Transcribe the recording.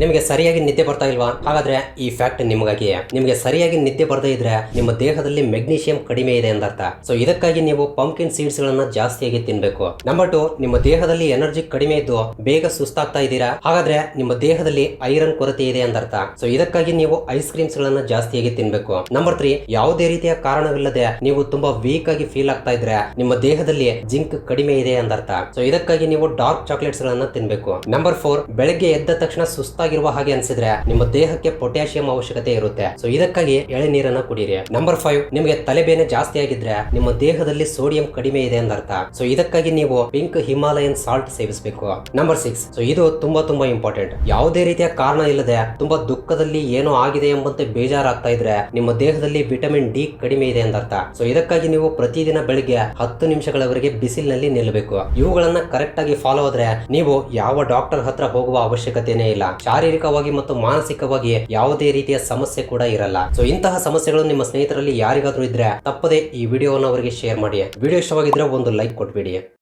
ನಿಮಗೆ ಸರಿಯಾಗಿ ನಿದ್ದೆ ಬರ್ತಾ ಇಲ್ವಾ? ಹಾಗಾದ್ರೆ ಈ ಫ್ಯಾಕ್ಟ್ ನಿಮಗಾಗಿ ನಿಮಗೆ ಸರಿಯಾಗಿ ನಿದ್ದೆ ಬರ್ದೇ ಇದ್ರೆ ನಿಮ್ಮ ದೇಹದಲ್ಲಿ ಮೆಗ್ನೀಷಿಯಂ ಕಡಿಮೆ ಇದೆ ಎಂದರ್ಥ. ಸೊ ಇದಕ್ಕಾಗಿ ನೀವು ಪಂಪ್ಕಿನ್ ಸೀಡ್ಸ್ ಗಳನ್ನ ಜಾಸ್ತಿಯಾಗಿ ತಿನ್ಬೇಕು. ನಂಬರ್ ಟು ನಿಮ್ಮ ದೇಹದಲ್ಲಿ ಎನರ್ಜಿ ಕಡಿಮೆ ಇದ್ದು ಬೇಗ ಸುಸ್ತಾಗ್ತಾ ಇದ್ದೀರಾ? ಹಾಗಾದ್ರೆ ನಿಮ್ಮ ದೇಹದಲ್ಲಿ ಐರನ್ ಕೊರತೆ ಇದೆ ಎಂದರ್ಥ. ಸೊ ಇದಕ್ಕಾಗಿ ನೀವು ಐಸ್ ಕ್ರೀಮ್ಸ್ ಗಳನ್ನ ಜಾಸ್ತಿಯಾಗಿ ತಿನ್ಬೇಕು. ನಂಬರ್ ತ್ರೀ ಯಾವುದೇ ರೀತಿಯ ಕಾರಣವಿಲ್ಲದೆ ನೀವು ತುಂಬಾ ವೀಕ್ ಆಗಿ ಫೀಲ್ ಆಗ್ತಾ ಇದ್ರೆ ನಿಮ್ಮ ದೇಹದಲ್ಲಿ ಜಿಂಕ್ ಕಡಿಮೆ ಇದೆ ಎಂದರ್ಥ. ಸೊ ಇದಕ್ಕಾಗಿ ನೀವು ಡಾರ್ಕ್ ಚಾಕ್ಲೇಟ್ಸ್ ಗಳನ್ನ ತಿನ್ಬೇಕು. ನಂಬರ್ ಫೋರ್ ಬೆಳಗ್ಗೆ ಎದ್ದ ತಕ್ಷಣ ಸುಸ್ತಾಗಿರುವ ಹಾಗೆ ಅನ್ಸಿದ್ರೆ ನಿಮ್ಮ ದೇಹಕ್ಕೆ ಪೊಟ್ಯಾಸಿಯಂ ಅವಶ್ಯಕತೆ ಇರುತ್ತೆ. ಸೊ ಇದಕ್ಕಾಗಿ ಎಳೆ ನೀರನ್ನ ಕುಡಿಯಿರಿ ನಂಬರ್ ಫೈವ್ ನಿಮಗೆ ತಲೆಬೇನೆ ಜಾಸ್ತಿ ಆಗಿದ್ರೆ ನಿಮ್ಮ ದೇಹದಲ್ಲಿ ಸೋಡಿಯಂ ಕಡಿಮೆ ಇದೆ ಅಂದರ್ಥ ಸೊ ಇದಕ್ಕಾಗಿ ನೀವು ಪಿಂಕ್ ಹಿಮಾಲಯನ್ ಸಾಲ್ಟ್ ಸೇವಿಸಬೇಕು. ನಂಬರ್ ಸಿಕ್ಸ್ ಸೊ ಇದು ತುಂಬಾ ತುಂಬಾ ಇಂಪಾರ್ಟೆಂಟ್ ಯಾವುದೇ ರೀತಿಯ ಕಾರಣ ಇಲ್ಲದೆ ತುಂಬಾ ದುಃಖದಲ್ಲಿ ಏನೋ ಆಗಿದೆ ಎಂಬಂತೆ ಬೇಜಾರಾಗ್ತಾ ಇದ್ರೆ ನಿಮ್ಮ ದೇಹದಲ್ಲಿ ವಿಟಮಿನ್ ಡಿ ಕಡಿಮೆ ಇದೆ ಎಂದರ್ಥ ಸೊ ಇದಕ್ಕಾಗಿ ನೀವು ಪ್ರತಿದಿನ ಬೆಳಿಗ್ಗೆ ಹತ್ತು ನಿಮಿಷಗಳವರೆಗೆ ಬಿಸಿಲಿನಲ್ಲಿ ನಿಲ್ಲಬೇಕು. ಇವುಗಳನ್ನ ಕರೆಕ್ಟ್ ಆಗಿ ಫಾಲೋ ಆದ್ರೆ ನೀವು ಯಾವ ಡಾಕ್ಟರ್ ಹತ್ರ ಹೋಗುವ ಅವಶ್ಯಕತೆನೇ ಇಲ್ಲ. ಶಾರೀರಿಕವಾಗಿ ಮತ್ತು ಮಾನಸಿಕವಾಗಿ ಯಾವುದೇ ರೀತಿಯ ಸಮಸ್ಯೆ ಕೂಡ ಇರಲ್ಲ. ಸೊ ಇಂತಹ ಸಮಸ್ಯೆಗಳು ನಿಮ್ಮ ಸ್ನೇಹಿತರಲ್ಲಿ ಯಾರಿಗಾದ್ರೂ ಇದ್ರೆ ತಪ್ಪದೆ ಈ ವಿಡಿಯೋವನ್ನು ಅವರಿಗೆ ಶೇರ್ ಮಾಡಿ. ವಿಡಿಯೋ ಇಷ್ಟವಾಗಿದ್ರೆ ಒಂದು ಲೈಕ್ ಕೊಟ್ಬಿಡಿ.